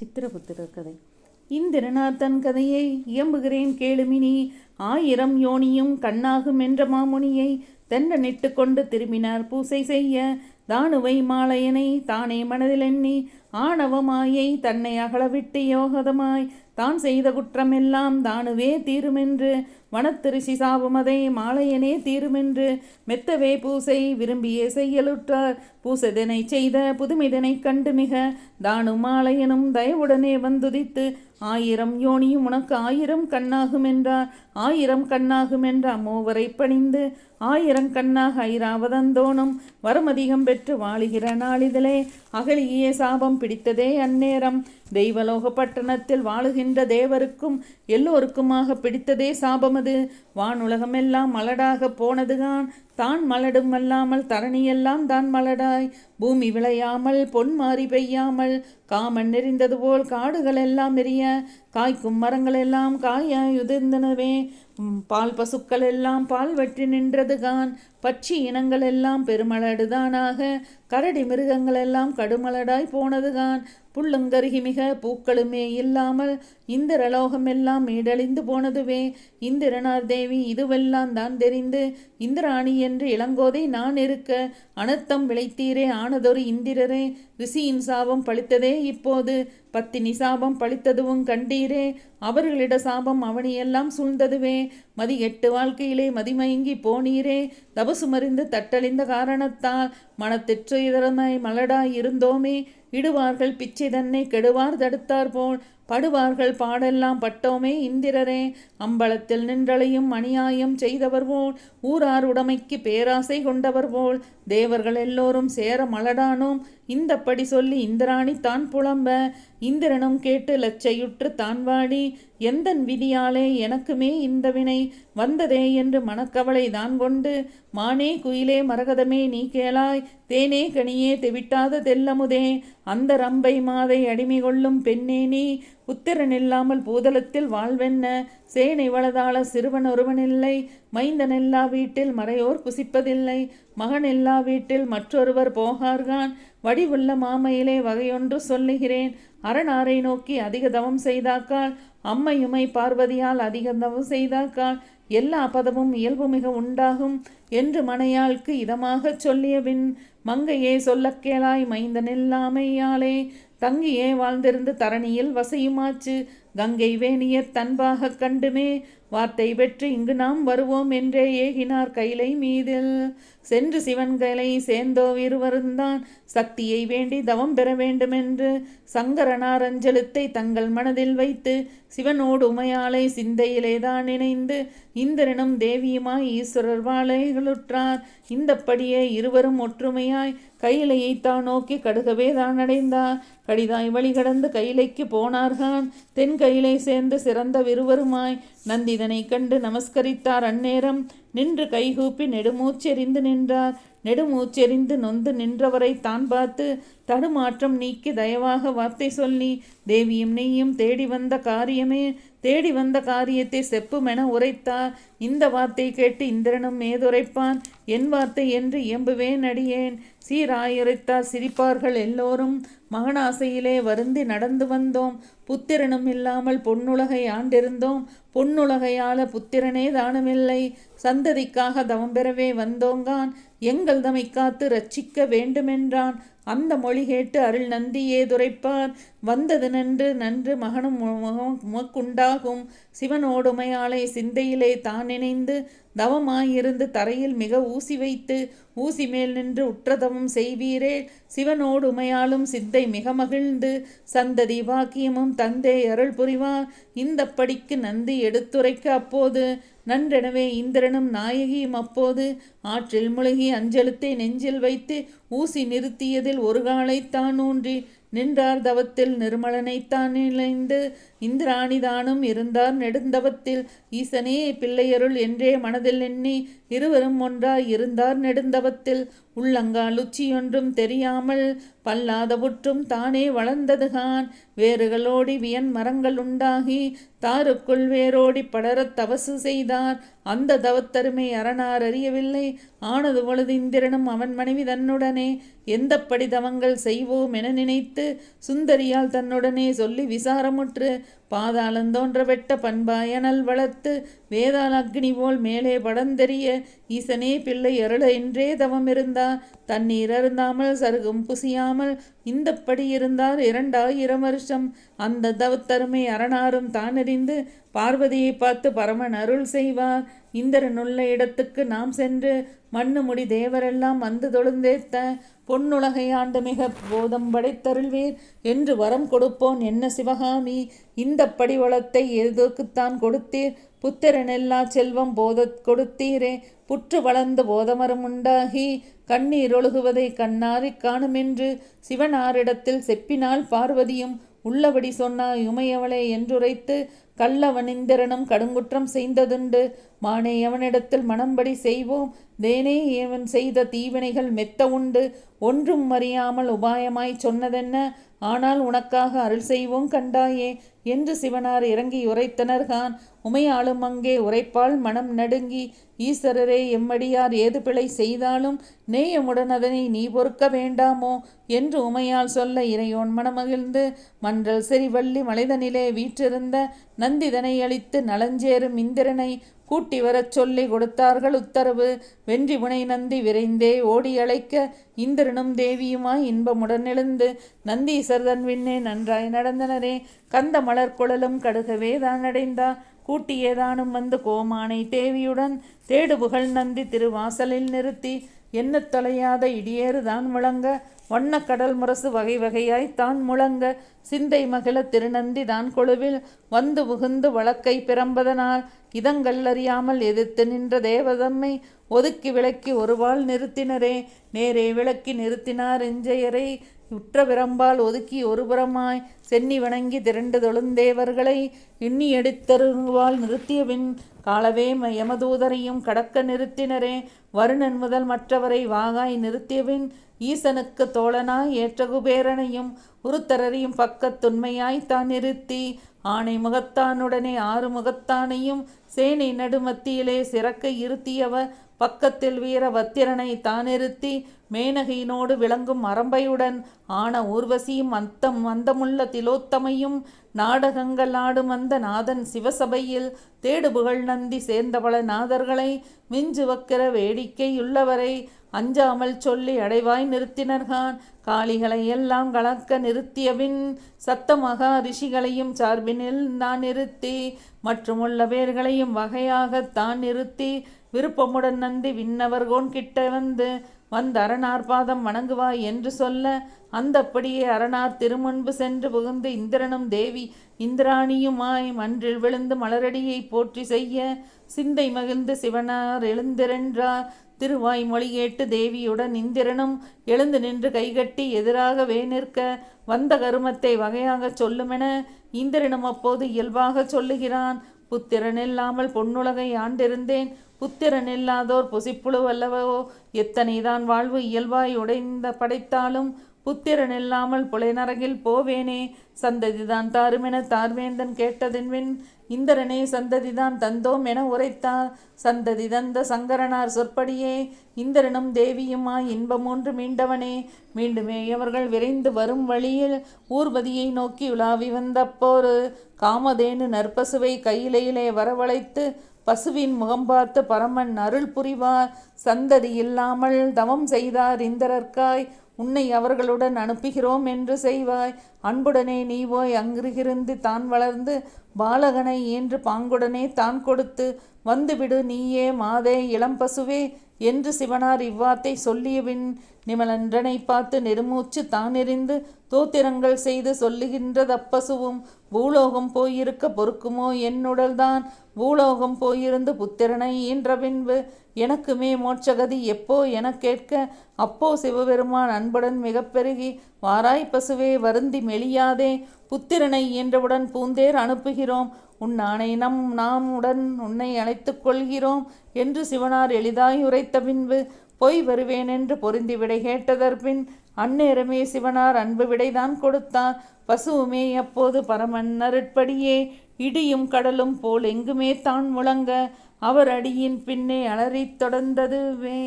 சித்திரபுத்திரர் கதை. இந்திரனார் தன் கதையை இயம்புகிறேன் கேளுமினி. ஆயிரம் யோனியும் கண்ணாகும் என்ற மாமுனியை தெண்டனிட்டு கொண்டு திரும்பினார் பூசை செய்ய. தானுவை மாலையனை தானே மனதில் எண்ணி ஆணவமாயை தன்னை அகலவிட்டு யோகதமாய் தான் செய்த குற்றமெல்லாம் தானுவே தீருமென்று வனத்திருஷி சாபமதை மாலையனே தீருமென்று மெத்தவே பூசை விரும்பியே செய்யலுற்றார். பூசதனை செய்த புதுமிதனை கண்டு மிக தானுமாலையனும் தயவுடனே வந்துதித்து ஆயிரம் யோனியும் உனக்கு ஆயிரம் கண்ணாகும் என்றார் ஆயிரம் கண்ணாகும் என்ற மூவரை பணிந்து ஆயிரம் கண்ணாக ஐராவதந்தோனும் வரமதிகம் பெற்று வாழுகிற நாளிதழே அகலியே சாபம் பிடித்ததே அந்நேரம். தெய்வலோக பட்டணத்தில் வாழுகின்ற தேவருக்கும் எல்லோருக்குமாக பிடித்ததே சாபமது. வானுலகமெல்லாம் மலடாக போனதுதான் தான் மலடும் அல்லாமல் தரணியெல்லாம் தான் மலடாய். பூமி விளையாமல் பொன் மாறி பெய்யாமல் காமன் நெறிந்தது போல் காடுகள் எல்லாம் எரிய காய்க்கும் மரங்கள் எல்லாம் காயாய் உதிர்ந்தனவே. பால் பசுக்கள் எல்லாம் பால் வெற்றி நின்றதுகான் பட்சி இனங்கள் எல்லாம் பெருமளடுதானாக. கரடி மிருகங்கள் எல்லாம் கடுமலடாய் போனதுகான் புல்லுங்கருகி மிக பூக்களுமே இல்லாமல் இந்திரலோகமெல்லாம் மீடழிந்து போனதுவே. இந்திரனார் தேவி இதுவெல்லாம் தான் தெரிந்து இந்திராணி என்று இளங்கோதை நான் இருக்க அனர்த்தம் விளைத்தீரே ஆனதொரு இந்திரரே. ரிஷியின் சாபம் பழித்ததே இப்போது. பத்தினி சாபம் பழித்ததுவும் கண்டீரே. அவர்களிட சாபம் அவனியெல்லாம் சூழ்ந்ததுவே. மதி எட்டு வாழ்க்கையிலே மதிமயங்கி போனீரே. தபசு மறிந்து தட்டழிந்த காரணத்தால் மனத்திற்று இதரமாய் மலடாய் இருந்தோமே. இடுவார்கள் பிச்சை தன்னை கெடுவார் தடுத்தார் போல். படுவார்கள் பாடெல்லாம் பட்டோமே இந்திரரே. அம்பலத்தில் நின்றலையும் அநியாயம் செய்தவர் போல். ஊரார் உடைமைக்கு பேராசை கொண்டவர் போல். தேவர்கள் எல்லோரும் சேர மலடானோம். இந்தப்படி சொல்லி இந்திராணி தான் புலம்ப. இந்திரனும் கேட்டு லச்சையுற்று தான் வாடி எந்தன் விதியாலே எனக்குமே இந்த வினை வந்ததே என்று மனக்கவலை தான் கொண்டு மானே குயிலே மரகதமே நீ கேளாய் தேனே கனியே தெவிட்டாத தெல்லமுதே அந்த ரம்பை மாதை அடிமை கொள்ளும் பெண்ணே நீ புத்திரன் இல்லாமல் பூதலத்தில் வாழ்வென்ன? சேனை வளதாள சிறுவன் ஒருவனில்லை. மைந்தன் எல்லா வீட்டில் மறையோர் குசிப்பதில்லை. மகன் எல்லா வீட்டில் மற்றொருவர் போகார்கான். வடிவுள்ள மாமையிலே வகையொன்று சொல்லுகிறேன். அரணாரை நோக்கி அதிக தவம் செய்தாக்கால் அம்மையுமை பார்வதியால் அதிக தவம் செய்தாக்கால் எல்லா பதமும் இயல்பு மிக உண்டாகும். என்று மனையாளுக்கு இதமாக சொல்லியவின் மங்கையே சொல்லக் கேளாய் மைந்தனில்லாமையாலே தங்கியே வாழ்ந்திருந்து தரணியில் வசையுமாச்சு கங்கை வேணியர் தன்பாகக் கண்டுமே வார்த்தை பெற்று இங்கு நாம் வருவோம் என்றே ஏகினார் கைலை மீதில். சென்று சிவன்களை சேர்ந்தோ இருவருந்தான் சக்தியை வேண்டி தவம் பெற வேண்டுமென்று. சங்கரனார் அஞ்சலத்தை தங்கள் மனதில் வைத்து சிவனோடு உமையாலை சிந்தையிலே தான் இணைந்து இந்திரனும் தேவியுமாய் ஈஸ்வரர் வாழைகளுற்றார் இந்தப்படியே இருவரும் ஒற்றுமையாய் கையிலையை தான் நோக்கி கடுகவே தான் அடைந்தார். கடிதாய் வழி கடந்து கைலைக்கு போனார்கான். தென் கைலை சேர்ந்து சிறந்த விறுவருமாய் நந்திதனை கண்டு நமஸ்கரித்தார் அந்நேரம். நின்று கைகூப்பி நெடுமூச்செறிந்து நின்றார். நெடுமூச்செறிந்து நொந்து நின்றவரை தான் பார்த்து தடுமாற்றம் நீக்கி தயவாக வார்த்தை சொல்லி தேவியும் நீயும் தேடி வந்த காரியமே தேடி வந்த காரியத்தை செப்புமென உரைத்தார். இந்த வார்த்தை கேட்டு இந்திரனும் மேதுரைப்பான் என் வார்த்தை என்று இயம்புவேன் அடியேன். சீராயுரைத்தார் சிரிப்பார்கள் எல்லோரும். மகனாசையிலே வருந்தி நடந்து வந்தோம். புத்திரனும் இல்லாமல் பொன்னுலகை ஆண்டிருந்தோம். பொன்னுலகையால புத்திரனே தானுமில்லை. சந்ததிக்காக தவம் பெறவே வந்தோங்கான் எங்கள் தமை காத்து ரட்சிக்க வேண்டுமென்றான். அந்த மொழி கேட்டு அருள் நந்தியே துரைப்பார். வந்தது நன்று நன்று மகனும் உமக்குண்டாகும் சிவனோடுமையாளை சிந்தையிலே தான் இணைந்து தவமாயிருந்து தரையில் மிக ஊசி வைத்து ஊசி மேல் நின்று உற்றதவம் செய்வீரே. சிவனோடு உமையாலும் சித்தை மிக மகிழ்ந்து சந்ததி வாக்கியமும் தந்தை அருள் புரிவார். இந்த படிக்கு நந்தி எடுத்துரைக்க அப்போது நன்றெனவே இந்திரனும் நாயகியும் அப்போது ஆற்றில் முழுகி அஞ்சலத்தை நெஞ்சில் வைத்து ஊசி நிறுத்தியதில் ஒரு காலைத்தான் ஊன்றி நின்றார் தவத்தில் நிர்மலனைத்தான் இணைந்து. இந்திராணிதானும் இருந்தார் நெடுந்தவத்தில். ஈசனே பிள்ளையருள் என்றே மனதில் எண்ணி இருவரும் ஒன்றாய் இருந்தார் நெடுந்தவத்தில். உள்ளங்கால் உச்சியொன்றும் தெரியாமல் பல்லாத புற்றும் தானே வளர்ந்ததுகான் வேறுகளோடி வியன் மரங்கள் உண்டாகி தாருக்குள் வேரோடி படரத் தவசு செய்தார் அந்த தவத்தருமை அரணார் அறியவில்லை. ஆனது பொழுது இந்திரனும் அவன் மனைவி தன்னுடனே எந்தப்படி தவங்கள் செய்வோம் என நினைத்து சுந்தரியால் தன்னுடனே சொல்லி விசாரமுற்று பாதாளந்தோன்ற வெட்ட பண்பாயனல் வளர்த்து வேதால் அக்னி போல் மேலே படந்தெறிய ஈசனே பிள்ளை அருள என்றே தவம் இருந்தா தண்ணீர் அருந்தாமல் சருகும் புசியாமல் இந்தப்படி இருந்தார் இரண்டாயிரம் வருஷம். அந்த தவத்தருமை அரணாரும் தானறிந்து பார்வதியை பார்த்து பரமன் அருள் செய்வார். இந்திரன் உள்ள இடத்துக்கு நாம் சென்று மண்ணு முடி தேவரெல்லாம் வந்து தொழுந்தேத்த பொன்னுலகை ஆண்டு மிக போதம் படைத்தருள்வீர். என்று வரம் கொடுப்போன் என்ன சிவகாமி? இந்த படிவளத்தை எதுக்குத்தான் கொடுத்தீர். புத்திரனெல்லா செல்வம் போதத் கொடுத்தீரே. புற்று வளர்ந்து போதமரம் உண்டாகி கண்ணீர் ஒழுகுவதை கண்ணாரிக் காணுமென்று சிவனாரிடத்தில் செப்பினால் பார்வதியும் உள்ளபடி சொன்னாய் உமையவளே என்றுரைத்து கள்ளவனிந்திரனும் கடுங்குற்றம் செய்ததுண்டு. மானே அவனிடத்தில் மனம்படி செய்வோம். தேனே இவன் செய்த தீவினைகள் மெத்த உண்டு. ஒன்றும் அறியாமல் உபாயமாய் சொன்னதென்ன? ஆனால் உனக்காக அருள் செய்வோம் கண்டாயே. என்று சிவனார் இறங்கி உரைத்தனர்கான் உமையாளும் அங்கே உரைப்பால் மனம் நடுங்கி ஈஸ்வரரே எம்மடியார் ஏது பிழை செய்தாலும் நேயமுடன் அதனை நீ பொறுக்க வேண்டாமோ என்று உமையால் சொல்ல இறையோன் மனமகிழ்ந்து மன்றல் செறிவள்ளி மலைதனிலே வீற்றிருந்த நந்திதனை அளித்து நலஞ்சேரும் இந்திரனை கூட்டி வரச் சொல்லி கொடுத்தார்கள் உத்தரவு. வென்றி முனை நந்தி விரைந்தே ஓடி அழைக்க இந்திரனும் தேவியுமாய் இன்பமுடன் எழுந்து நந்தீசர் விண்ணே நன்றாய் நடந்தனரே கந்த மலர் குழலும் கடுகவே தான் அடைந்தா. கூட்டியேதானும் வந்து கோமானை தேவியுடன் தேடுபுகழ் நந்தி திருவாசலில் நிறுத்தி என்ன தொலையாத இடியேறு தான் முழங்க வண்ணக்கடல் முரசு வகை வகையாய் தான் முழங்க. சிந்தை மகிழ திருநந்தி தான் கொழுவில் வந்து புகுந்து வழக்கை பிறம்பதனால் இதங்கள் அறியாமல் எதிர்த்து நின்ற தேவதம்மை ஒதுக்கி விளக்கி ஒருவாள் நிறுத்தினரே நேரே விளக்கி நிறுத்தினார் எஞ்சையரை உற்ற பிரம்பால் ஒதுக்கி ஒருபுறமாய் சென்னி வணங்கி திரண்டு தொழுந்தேவர்களை இன்னி எடுத்தருவால் நிறுத்தியபின் காலவே யமதூதரையும் கடக்க நிறுத்தினரே. வருணன் முதல் மற்றவரை வாகாய் நிறுத்தியபின் ஈசனுக்கு தோழனாய் ஏற்ற குபேரனையும் உருத்தரரையும் பக்கத்துண்மையாய் தான் நிறுத்தி. ஆணை முகத்தானுடனே ஆறு முகத்தானையும் சேனை நடுமத்தியிலே சிறக்க இருத்தியவர் பக்கத்தில் வீரபத்திரனை தானிருத்தி மேனகையினோடு விளங்கும் அரம்பையுடன் ஆன ஊர்வசியும் அந்தம் மந்தமுள்ள திலோத்தமையும் நாடகங்கள் ஆடும் அந்த நாதன் சிவசபையில் தேடுபுகழ் நந்தி சேர்ந்தவள நாதர்களை மிஞ்சு வக்கிற வேடிக்கையுள்ளவரை அஞ்சாமல் சொல்லி அடைவாய் நிறுத்தினர்கான். காளிகளை எல்லாம் கலக்க நிறுத்தியபின் சத்தமகா ரிஷிகளையும் சார்பினில் தான் நிறுத்தி மற்றுமுள்ள பேர்களையும் வகையாக தான் நிறுத்தி விருப்பமுடன் நந்தி விண்ணவர்கோன் கிட்ட வந்து வந்த அரணார்பாதம் வணங்குவாய் என்று சொல்ல அந்தப்படியே அரணார் திருமுன்பு சென்று புகுந்து இந்திரனும் தேவி இந்திராணியுமாய் மன்றில் விழுந்து மலரடியை போற்றி செய்ய சிந்தை மகிழ்ந்து சிவனார் எழுந்திரன்றார். திருவாய் மொழி கேட்டு தேவியுடன் இந்திரனும் எழுந்து நின்று கைகட்டி எதிராகவே நிற்க வந்த கருமத்தை வகையாகச் சொல்லுமென இந்திரனும் அப்போது இயல்பாக சொல்லுகிறான். புத்திரன் இல்லாமல் பொன்னுலகை ஆண்டிருந்தேன். புத்திரன் இல்லாதோர் புசிப்புழு அல்லவோ எத்தனைதான் வாழ்வு இயல்பாய் உடைந்த படைத்தாலும் புத்திரன் இல்லாமல் புலைநரகில் போவேனே. சந்ததிதான் தாருமென தார்வேந்தன் கேட்டதென்பின் இந்திரனே சந்ததிதான் தந்தோம் என உரைத்தார். சந்ததி தந்த சங்கரனார் சொற்படியே இந்திரனும் தேவியுமாய் இன்பமூன்று மீண்டவனே. மீண்டுமே அவர்கள் விரைந்து வரும் வழியில் ஊர்வதியை நோக்கி உலாவி வந்தப்போரு காமதேனு நற்பசுவை கையிலையிலே வரவழைத்து பசுவின் முகம் பார்த்து பரமன் அருள் புரிவார். சந்ததி இல்லாமல் தவம் செய்தார் இந்திரர்க்காய் உன்னை அவர்களுடன் அனுப்புகிறோம் என்று செய்வாய். அன்புடனே நீ போய் அங்கிருந்து தான் வளர்ந்து பாலகனை என்று பாங்குடனே தான் கொடுத்து வந்துவிடு நீயே மாதே இளம் பசுவே என்று சிவனார் இவ்வாத்தை சொல்லியபின் நிமலன்றனை பார்த்து நெருமூச்சு தானெறிந்து தோத்திரங்கள் செய்து சொல்லுகின்றதப்பசுவும் பூலோகம் போயிருக்க பொறுக்குமோ என்னுடல்தான்? பூலோகம் போயிருந்து புத்திரனை ஈன்ற பின்பு எனக்குமே மோட்சகதி எப்போ என கேட்க? அப்போ சிவபெருமான் அன்புடன் மிக பெருகி வாராய் பசுவே வருந்தி மெலியாதே புத்திரனை ஈன்றவுடன் பூந்தேர் அனுப்புகிறோம். உன் ஆணை நம் நாம் உடன் உன்னை அழைத்துக் கொள்கிறோம் என்று சிவனார் எளிதாய் உரைத்த பின்பு பொய் வருவேன் என்று பொருந்தி விடை கேட்டதற்பின் அந்நேரமே சிவனார் அன்பு விடைதான் கொடுத்தார். பசுவுமே அப்போது பரமன் அருட்படியே இடியும் கடலும் போல் எங்குமே தான் முழங்க. அவர் அடியின் பின்னே அலறித் தொடர்ந்ததுவே.